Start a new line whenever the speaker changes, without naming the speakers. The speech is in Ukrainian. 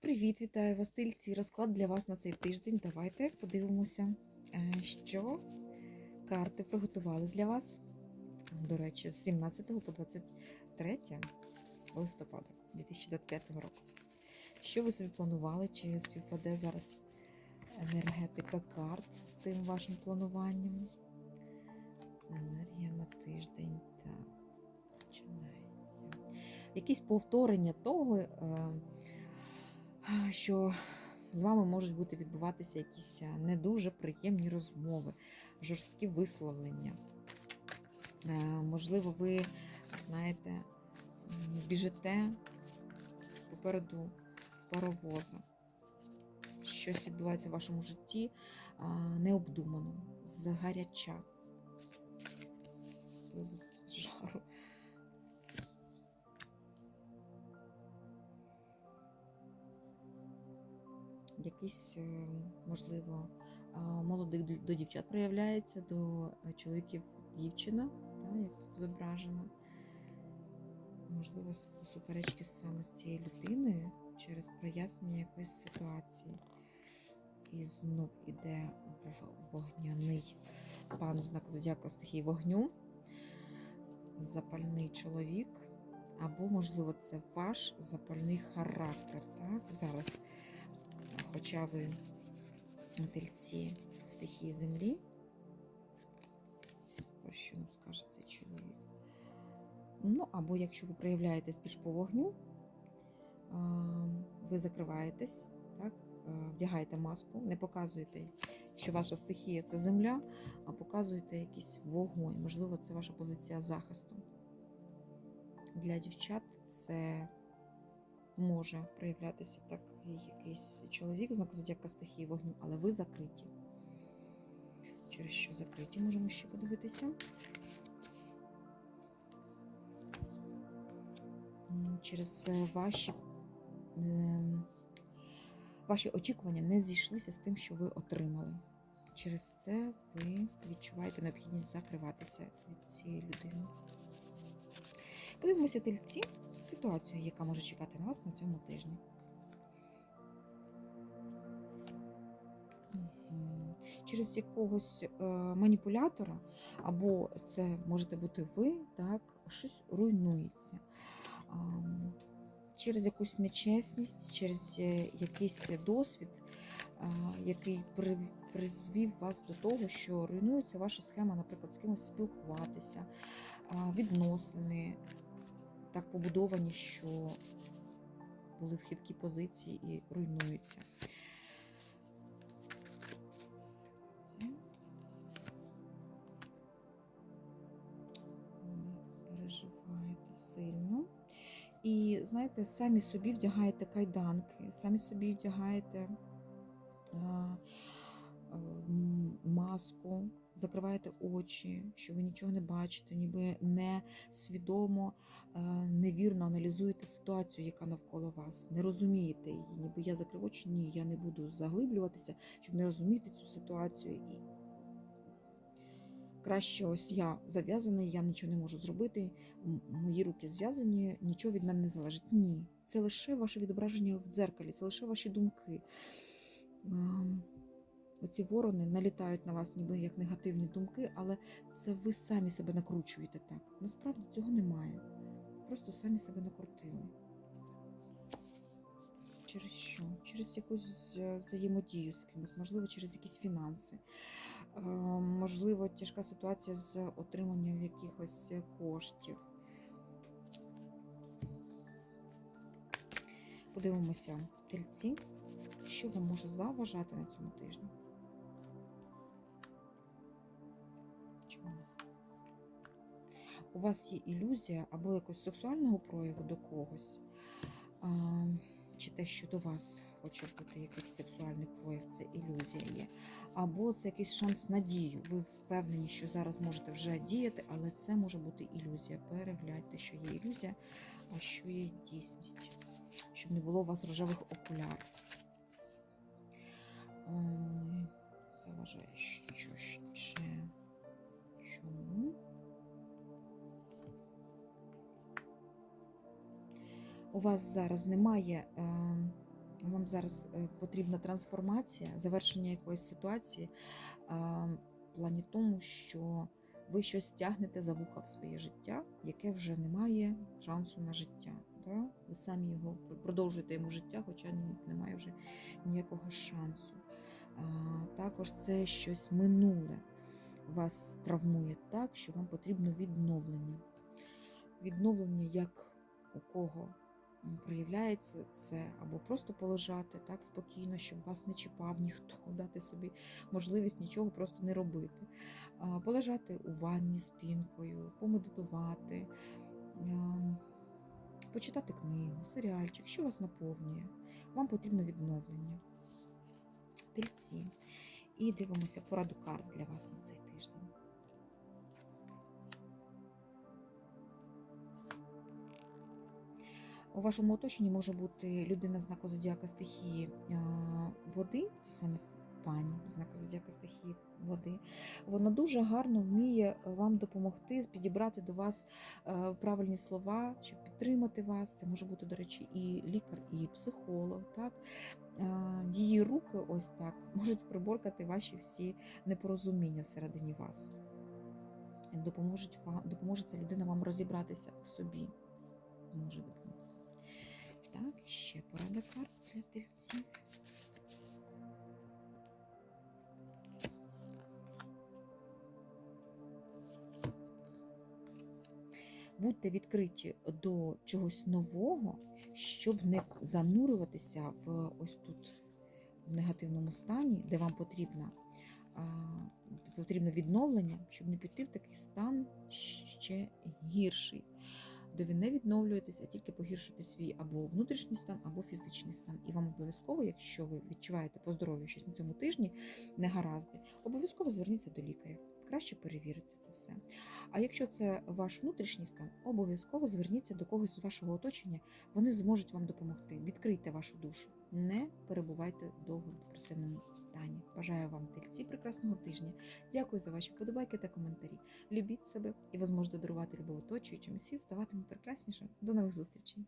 Привіт, вітаю вас, тильці. Розклад для вас на цей тиждень. Давайте подивимося, е, що карти приготували для вас. До речі, з 17 по 23 листопада 2025 року. Що ви собі планували? Чи співпаде зараз енергетика карт з тим вашим плануванням? Енергія на тиждень. Так, починається. Якісь повторення того. Що з вами можуть бути відбуватися якісь е, не дуже приємні розмови, жорсткі висловлення. Е, Можливо, ви знаєте, біжите попереду паровоза. Щось відбувається в вашому житті необдумано, з гаряча, з жару. Якийсь, е, можливо, молодих до- дівчат проявляється, до е, чоловіків дівчина, та, як тут зображено. Можливо, суперечки саме з цією людиною через прояснення якоїсь ситуації. І знов іде вогняний пан знаку зодіаку стихії вогню, запальний чоловік, або, можливо, це ваш запальний характер. Так? Зараз хоча ви тельці стихії землі, про що нам скаже цей чоловік? Ну, або якщо ви проявляєтесь більш по вогню, ви закриваєтесь, так, вдягаєте маску, не показуєте, що ваша стихія це земля, а показуєте якийсь вогонь. Можливо, це ваша позиція захисту. Для дівчат це може проявлятися так якийсь чоловік, знак зодіака стихії вогню, але ви закриті. Через що закриті, можемо ще подивитися. Через е, ваші, ем, ваші очікування не зійшлися з тим, що ви отримали. Через це ви відчуваєте необхідність закриватися від цієї людини. Подивимося тельці ситуацію, яка може чекати на вас на цьому тижні. Через якогось е, маніпулятора, або це можете бути ви, так, щось руйнується. Через якусь нечесність, через е, якийсь досвід, який призвів вас до того, що руйнується ваша схема, наприклад, з кимось спілкуватися, відносини, так побудовані, що були в хиткій позиції і руйнуються. І, знаєте, самі собі вдягаєте кайданки, самі собі вдягаєте а, а, маску, закриваєте очі, що ви нічого не бачите, ніби не свідомо, е, невірно аналізуєте ситуацію, яка навколо вас, не розумієте її, ніби я закрив очі, ні, я не буду заглиблюватися, щоб не розуміти цю ситуацію. Краще ось я зав'язаний, я нічого не можу зробити, мої руки зв'язані, нічого від мене не залежить. Ні, це лише ваше відображення в дзеркалі, це лише ваші думки. Ем, Оці ворони налітають на вас, ніби як негативні думки, але це ви самі себе накручуєте так. Насправді цього немає. Просто самі себе накрутили. Через що? Через якусь взаємодію з кимось, можливо, через якісь фінанси, Е, можливо, тяжка ситуація з отриманням якихось коштів. Подивимося, тельці, що вам може заважати на цьому тижні. У вас є ілюзія або якогось сексуального прояву до когось, чи те, що до вас хоче якийсь сексуальний прояв, це ілюзія є. Або це якийсь шанс на дію. Ви впевнені, що зараз можете вже діяти, але це може бути ілюзія. Перегляньте, що є ілюзія, а що є дійсність. Щоб не було у вас рожевих окулярів. Ой, Заважає, що ще. Чому? У вас зараз немає е, вам зараз е, потрібна трансформація, завершення якоїсь ситуації в плані тому, що ви щось тягнете за вуха в своє життя, яке вже не має шансу на життя. Да? Ви самі його продовжуєте йому життя, хоча немає вже ніякого шансу. Також це щось минуле вас травмує так, що вам потрібно відновлення. Відновлення, як у кого проявляється це, або просто полежати так спокійно, щоб вас не чіпав ніхто, дати собі можливість нічого просто не робити. Полежати у ванні з пінкою, помедитувати, ем, почитати книгу, серіальчик, що вас наповнює. Вам потрібно відновлення. Тельці. І дивимося пораду карт для вас на цей У вашому оточенні може бути людина знаку зодіака стихії е, води, це саме пані знаку зодіака стихії води. Вона дуже гарно вміє вам допомогти підібрати до вас е, правильні слова, щоб підтримати вас. Це може бути, до речі, і лікар, і психолог. Так? Е, Її руки ось так можуть приборкати ваші всі непорозуміння всередині вас. Допоможуть вам, допоможе ця людина вам розібратися в собі. Може допомогти. Так, ще порада карт для тельців. Будьте відкриті до чогось нового, щоб не занурюватися в ось тут в негативному стані, де вам потрібна, потрібно відновлення, щоб не піти в такий стан ще гірший, де ви не відновлюєтесь, а тільки погіршите свій або внутрішній стан, або фізичний стан. І вам обов'язково, якщо ви відчуваєте по здоров'ю щось на цьому тижні, негаразди, обов'язково зверніться до лікаря. Краще перевірити це все. А якщо це ваш внутрішній стан, обов'язково зверніться до когось з вашого оточення, вони зможуть вам допомогти. Відкрийте вашу душу, не перебувайте довго в депресивному стані. Бажаю вам тельці прекрасного тижня. Дякую за ваші вподобайки та коментарі. Любіть себе, і ви зможете дарувати любов оточуючим, світ ставатиме прекраснішим. До нових зустрічей!